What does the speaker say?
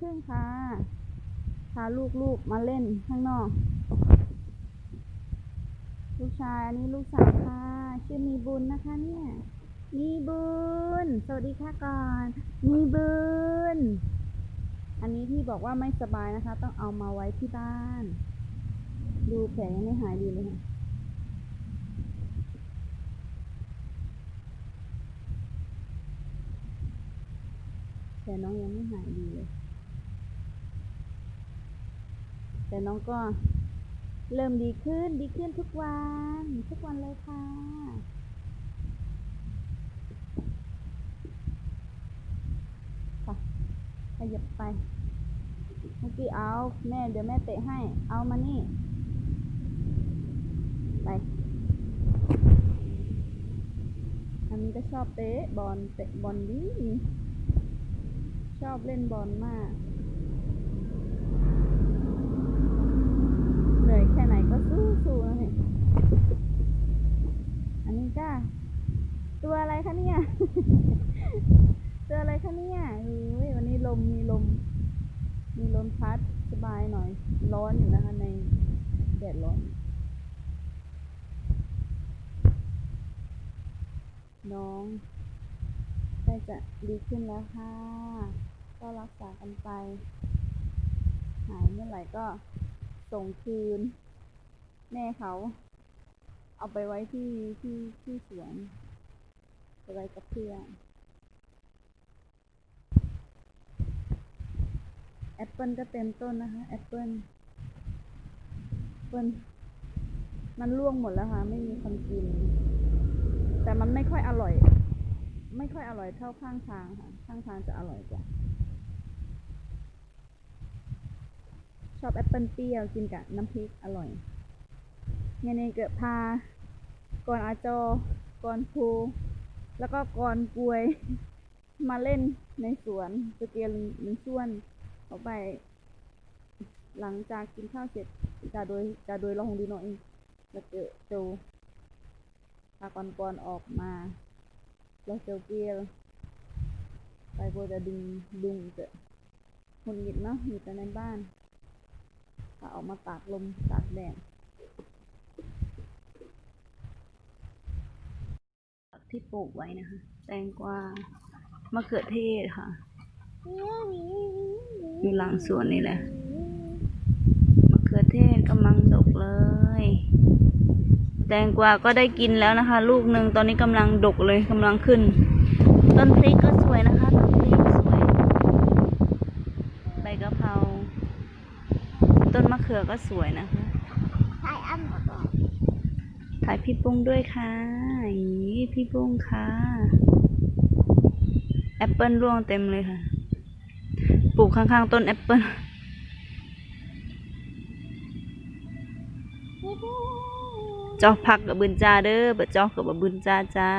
ครึ่งค่ะพาลูกๆมาเล่นข้างนอก ลูกชายอันนี้ลูกสาวค่ะ ชื่อมีบุญนะคะเนี่ย มีบุญ สวัสดีค่ะก่อน มีบุญ อันนี้ที่บอกว่าไม่สบายนะคะ ต้องเอามาไว้ที่บ้าน ดูแผลยังไม่หายดีเลยค่ะแต่น้องยังไม่หายดีเลย แต่น้องก็เริ่มดีขึ้นดีขึ้นทุกวัน ทุกวันเลยค่ะไปขยับไป เมื่อกี้เอาแม่เดี๋ยวแม่เตะให้ เอามานี่ ไป อันนี้ก็ชอบเตะบอลเตะบอลดีชอบเล่นบอลมาก เหนื่อยแค่ไหนก็สู้สู้นะเนี่ยอันนี้จ้า ตัวอะไรคะเนี่ย ตัวอะไรคะเนี่ยอุ้ยวันนี้ลมมีลม มีลมพัดสบายหน่อย ร้อนอยู่นะคะในแดดร้อน น้องใกล้จะดีขึ้นแล้วค่ะ ก็รักษากันไป หายเมื่อไหร่ก็ส่งคืน แม่เขา เอาไปไว้ที่ที่ที่สวนไปไว้กับเพื่อนแอปเปิลก็เต็มต้นนะคะแอปเปิลเปิลมันร่วงหมดแล้วค่ะ ไม่มีคนกิน แต่มันไม่ค่อยอร่อย ไม่ค่อยอร่อยเท่าข้างทางค่ะ ข้างทางจะอร่อยกว่า ชอบแอปเปิลเปรี้ยวกินกับน้ำพริกอร่อย เนี่ยเนี่ยเกิดพา ก่อนอาจอ ก่อนภูแล้วก็ก่อนกวย มาเล่นในสวนสเกียนหนึ่งส่วนออกไป หลังจากกินข้าวเสร็จจะโดยจะโดยเราคงดีหน่อยแล้วเจอโจพาก่อนก่อนออกมา แล้วเจอเกียรไปก็จะดึงดึงเจอหุ่นหงิดเนาะอยู่แต่ในบ้านถ้าออกมาตากลมตากแดด ที่ปลูกไว้นะคะ แตงกวามะเขือเทศค่ะ อยู่หลังสวนนี่แหละมะเขือเทศกำลังดกเลย แตงกวาก็ได้กินแล้วนะคะ ลูกหนึ่งตอนนี้กำลังดกเลยกำลังขึ้น ต้นพริกก็สวยนะคะต้นพริกสวย ใบกะเพรา ต้นมะเขือก็สวยนะคะ ถ่ายพี่ปุ้งด้วยค่ะอีพี่ปุ้งค่ะ แอปเปิลร่วงเต็มเลยค่ะ ปลูกข้างๆต้นแอปเปิลจอกผักกับบืนจ้าเด้อบ่จอกกับบ่บืนจ้าจ้า